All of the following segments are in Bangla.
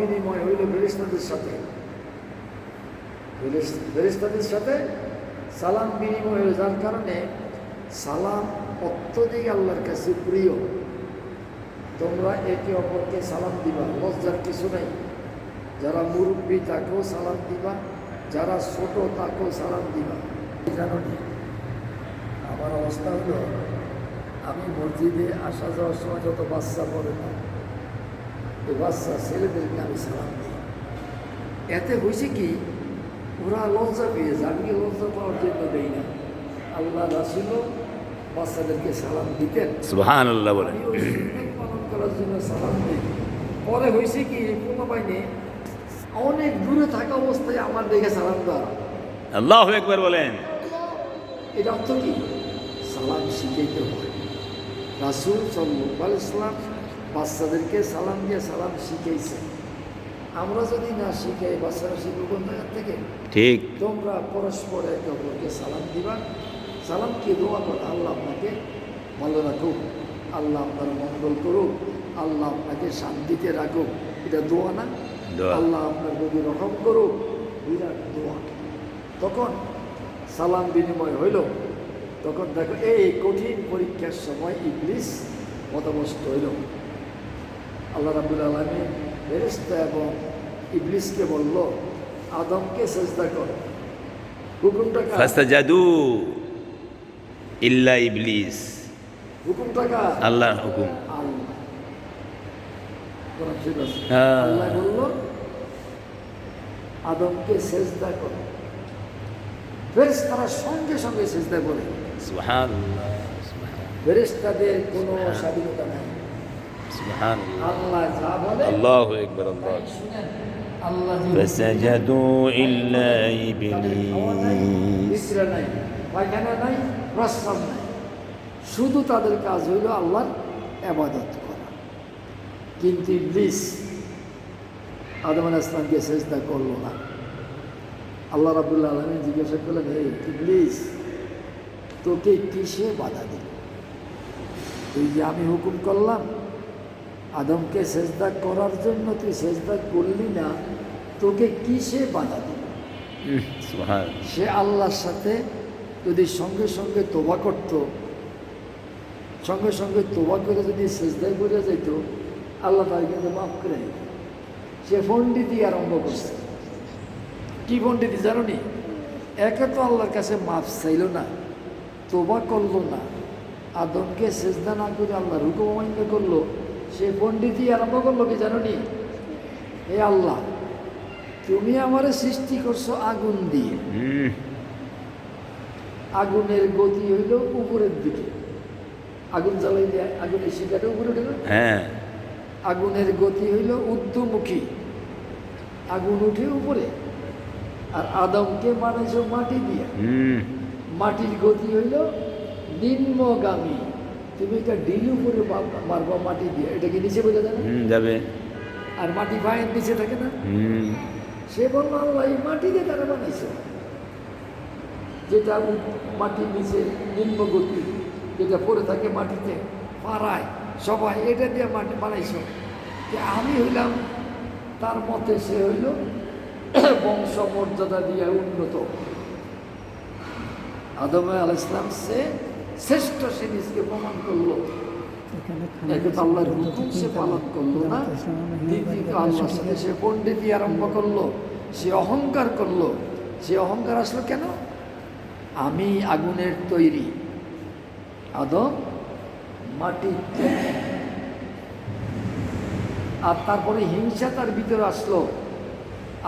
বিনিময় হইল ফেরিস্তাদের সাথে। ফেরেশতাদের সাথে সালাম বিনিময় হয়ে যার কারণে সালাম অত্যধিক আল্লাহর কাছে প্রিয়। তোমরা একে অপরকে সালাম দিবা, লজ্জার কিছু নেই। যারা মুরব্বী, তাকেও সালাম দিবা। যারা ছোট, তাকেও সালাম দিবা। জানো আমার অবস্থা হলো, আমি মসজিদে আসা যাওয়ার সময় যত বাচ্চা পড়ে না বাচ্চা ছেলেদেরকে আমি সালাম দিই। এতে হয়েছে কি ওরা লজ্জা পেয়েছে আমি লজ্জা পাওয়ার জন্য দেই না। আল্লাহ রাসুল বাচ্চাদেরকে সালাম দিতেন। বলেন। পালন করার জন্য সালাম দিই। পরে হয়েছে কি কোনো বাইনে অনেক দূরে থাকা অবস্থায় আমার দেখে সালাম দেওয়া। আল্লাহ একবার বলেন। এটা অর্থ কি? সালাম শিখাইতে হয়। রাসুল সাল্লাহ ইসলাম বাচ্চাদেরকে সালাম দিয়ে সালাম শিখাইছে। আমরা যদি না শিখাই বাচ্চারা শিখব কোন জায়গার থেকে? ঠিক। তোমরা পরস্পর একে অপরকে সালাম দিবা। সালামকে দোয়া করো আল্লাহ আপনাকে ভালো রাখুক আল্লাহ আপনার মঙ্গল করুক আল্লাহ আপনাকে শান্তিতে রাখুক। এটা দোয়া না? আল্লাহ আপনার প্রতি রকম করুক। বিরাট দোয়া। তখন সালাম বিনিময় হইল। তখন দেখো এই কঠিন পরীক্ষার সময় ইংলিশ মতামস্ত হইল। আল্লাহ রাবুল আলমী ফেরিস্তা এবং ইবলিসকে বলল আদমকে চেষ্টা কর। হুকুমটা? ফাস্তাজাদু ইল্লা ইবলিস। হুকুমটা? আল্লাহর হুকুম। আল্লাহ। হ্যাঁ। আল্লাহ বলল আদমকে সেজদা কর। ফেরেশতারা সঙ্গে সঙ্গে সেজদা করে। ফেরেশতাদের কোনো স্বাধীনতা নাই। আল্লাহ যা বলে আল্লাহু আকবার আল্লাহ তাই শুনেন আল্লাহ যে فسجدوا إلا إبليس বিছরা নাই পায়খানা নাই প্রস্রাব নাই শুধু তাদের কাজ হইল আল্লাহর আবাদত করা কিন্তু ইবলিস আদম আলাহ ইসলামকে চেষ্টা করলো না আল্লাহ রাবুল্লাহ আলমী জিজ্ঞাসা করলেন হে ইবলিস তোকে কিসে বাধা দিল তুই যে আমি হুকুম করলাম আদমকে সেজদা করার জন্য তুই সেজদা করলি না তোকে কিসে বাধা দিল? সে আল্লাহর সাথে যদি সঙ্গে সঙ্গে তোবা করত সঙ্গে সঙ্গে তোবা করে যদি সেজদায় করে যেত আল্লাহ তার কিন্তু মাফ করে দিত। সে পণ্ডিতি আরম্ভ করছে। কি পণ্ডিতি জানো নি? একে তো আল্লাহর কাছে মাফ চাইল না তোবা করল না আদমকে সেজদা না করে আল্লাহ হুকুম করল সে পণ্ডিতি আরম্ভ করল কি জানো নি? হে আল্লাহ তুমি আমারে সৃষ্টি করছ আগুন দিয়ে। আগুনের গতি হইল উপরের দিকে। আগুন জ্বালাইলে আগুনের শিকাটা উপরে উঠে হ্যাঁ। আগুনের গতি হইল ঊর্ধ্বমুখী। আগুন উঠে উপরে। আর আদমকে মানুষ মাটি দিয়ে। মাটির গতি হইল নিম্নগামী। তুমি এটা ডিল উপরে মারবা মাটি দিয়ে। এটা কি নিচে বোঝা যায় যাবে। আর মাটি পায়ের নিচে থাকে না? সে বলল আল্লাহ এই মাটি দিয়ে তারা বানাইছে। যেটা মাটির নিচে নিম্ন গতি যেটা পড়ে থাকে মাটিতে পাড়ায় সবাই এটা দিয়ে মাটি বানাইছ। যে আমি হইলাম তার মতে সে হইল বংশ মর্যাদা দিয়ে উন্নত। আদম আল ইসলাম সে শ্রেষ্ঠ সে নিজকে প্রমাণ করল একে তো আল্লাহর হুকুম সে পালন করল না। দ্বিতীয়ত আল্লাহর সাথে সে পণ্ডিতি আরম্ভ করল সে অহংকার করল। সে অহংকার আসলো কেন? আমি আগুনের তৈরি। আদম মাটি আর তারপরে হিংসা তার ভিতরে আসলো।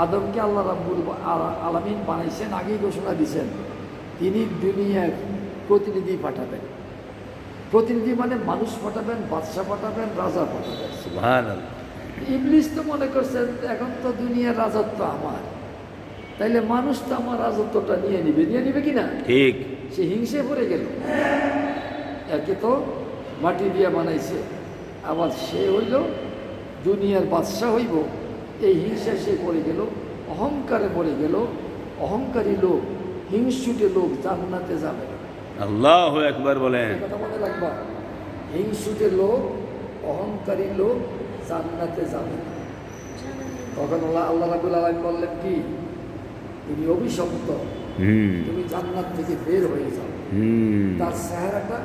আদমকে আল্লাহ রাব্বুল আলামিন বানাইছেন আগেই ঘোষণা দিয়েছেন তিনি দুনিয়ার প্রতিনিধি পাঠাবেন। প্রতিনিধি মানে মানুষ পাঠাবেন বাদশা পাঠাবেন রাজা পাঠাবেন। ইংলিশ তো মনে করছেন এখন তো দুনিয়ার রাজত্ব আমার। তাইলে মানুষ তো আমার রাজত্বটা নিয়ে নিবে। নিয়ে নিবে কিনা? ঠিক। সে হিংসে পড়ে গেল। একে তো মাটি দিয়া বানাইছে। আবার সে হইল দুনিয়ার বাদশাহ হইব। এই হিংসা সে পড়ে গেল অহংকারে পড়ে গেল। অহংকারী লোক হিংসুটে লোক জান্নাতে যাবে। আল্লাহু একবার বলেন। হিংসুটে লোক অহংকারী লোক জান্নাতে যাবে তখন আল্লাহ আল্লাহ রাবুল আলম বললেন কি? তুমি অভিশপ্ত। তুমি জান্নাত থেকে বের হয়ে যাও। তার চেহারাটা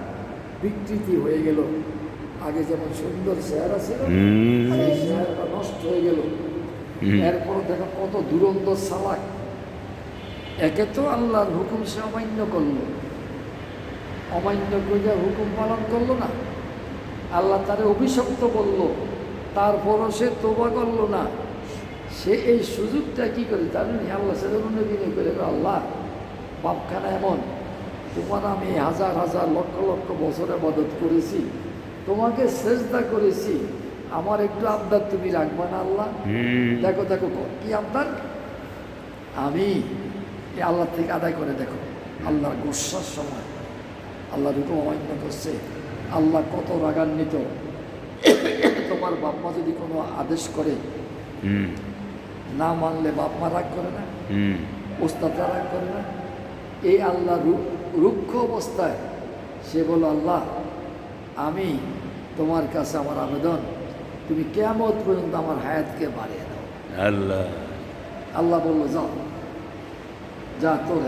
বিকৃতি হয়ে গেল। আগে যেমন সুন্দর চেহারা ছিল সেই চেহারাটা নষ্ট হয়ে গেল। এরপর দেখো কত দুরন্ত সালাক। একে তো আল্লাহর হুকুম সে অমান্য করল। অমান্য করে হুকুম পালন করল না। আল্লাহ তারে অভিশপ্ত বলল তারপরও সে তোবা করল না। সে এই সুযোগটা কী করে জানেন আল্লাহ সে বিনয় করে আল্লাহ বাপখানা এমন তোমার আমি হাজার হাজার লক্ষ লক্ষ বছরে মদত করেছি তোমাকে চেষ্টা করেছি আমার একটু আবদার তুমি রাখবে না আল্লাহ? দেখো দেখো কি আবদার? আমি এই আল্লাহ থেকে আদায় করে দেখো আল্লাহর গোস্বার সময়। আল্লাহ অমান্য করছে। আল্লাহ কত রাগান্বিত। তোমার বাপমা যদি কোনো আদেশ করে না মানলে বাপমা রাগ করে না ওস্তাদরা রাগ করে না। এই আল্লাহ রুক্ষ অবস্থায় সে বলল আল্লাহ আমি তোমার কাছে আমার আবেদন তুমি কেমন পর্যন্ত আমার হায়াতকে বাড়িয়ে দাও। আল্লাহ। আল্লাহ বলল যাও যা তোর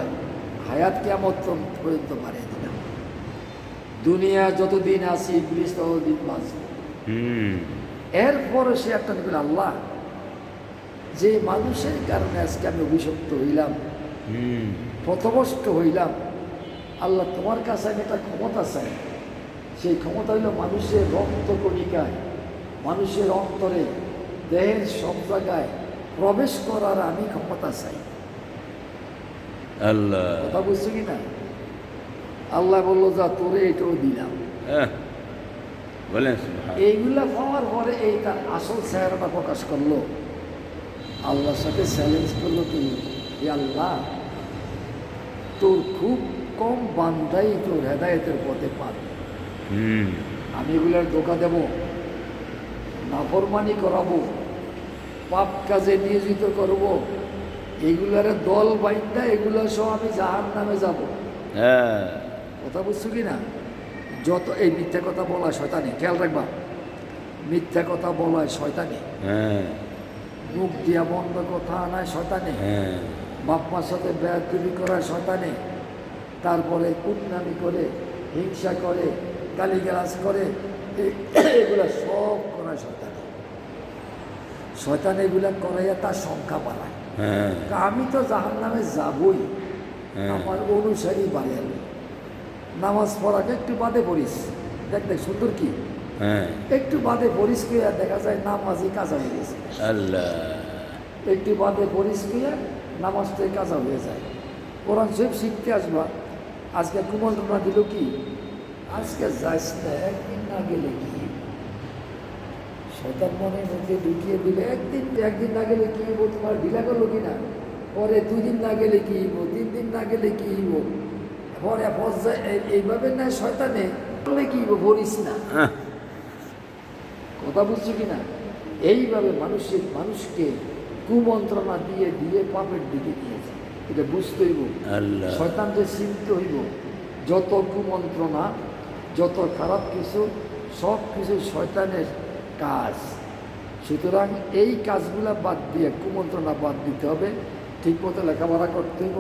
হায়াত কেমন পর্যন্ত বাড়িয়ে দিলাম। দুনিয়া যতদিন আছি ইবলিস ততদিন বাঁচব। এরপরে সে একটা বলে আল্লাহ যে মানুষের কারণে আজকে আমি অভিশপ্ত হইলাম পথভ্রষ্ট হইলাম আল্লাহ তোমার কাছে আমি একটা ক্ষমতা চাই। সেই ক্ষমতা হইল মানুষের রক্ত কণিকায় মানুষের অন্তরে দেহের সব জায়গায় প্রবেশ করার আমি ক্ষমতা চাই। আল্লাহ। কথা বুঝছ কি না? আল্লাহ বলল যা তোরে এটাও দিলাম। বলেন এইগুলা পাওয়ার পরে এই তার আসল চেহারাটা প্রকাশ করল। আল্লাহর সাথে চ্যালেঞ্জ করল তুমি। আল্লাহ তোর খুব কম বান্দাই তোর হেদায়তের পথে পাবে হুম। আমি এগুলার ধোকা দেব নাফরমানি করাবো পাপ কাজে নিয়োজিত করব। এগুলার দল বাইন্দা এগুলো সহ আমি জাহান নামে যাব। হ্যাঁ। কথা বুঝছ কি না? যত এই মিথ্যা কথা বলা শয়তানি খেয়াল রাখবা। মিথ্যা কথা বলা শয়তানি। হ্যাঁ। মুখ দিয়া বন্ধ কথা আনায় শয়তানি। হ্যাঁ। বাপ্পার সাথে বেয়াদবি করা শয়তানে। তারপরে কুটনামি করে হিংসা করে গালিগালাজ করে এগুলা সব করা শয়তানে। শয়তান এগুলা করাইয়া তার সংখ্যা বাড়ায়। হ্যাঁ। তা আমি তো জাহান নামে যাবই। আমার অনুসারী বাড়িয়ালি নামাজ পড়াকে একটু বাদে পড়িস। দেখ দেখ সুন্দর কি? হ্যাঁ। একটু বাদে পড়িস কি আর দেখা যায় নামাজই কাজা হয়ে গেছে। আল্লাহ। একটু বাদে পড়িস গিয়ে নামাজটাই কাজা হয়ে যায়। কোরআন শরীফ শিখতে আসবা। আজকে কুমন্ত্রণা দিল কি? আজকে যাইস না একদিন না গেলে কি? শয়তান মনের মধ্যে ঢুকিয়ে দিলে একদিন একদিন না গেলে কি তোমার ঢিলা করল কি না পরে দুই দিন না গেলে কি তিন দিন না গেলে কি হইব? পরে এইভাবে না শয়তানে। বললে কি বলিস না। কথা বুঝছ কি না এইভাবে মানুষের মানুষকে কুমন্ত্রণা দিয়ে দিয়ে পাপের দিকে নিয়েছে। এটা বুঝতে হইব। শয়তান যে চিনতে হইব যত কুমন্ত্রণা যত খারাপ কিছু সব কিছু শয়তানের কাজ। সুতরাং এই কাজগুলা বাদ দিয়ে কুমন্ত্রণা বাদ দিতে হবে। ঠিকমতো লেখাপড়া করতে হইব।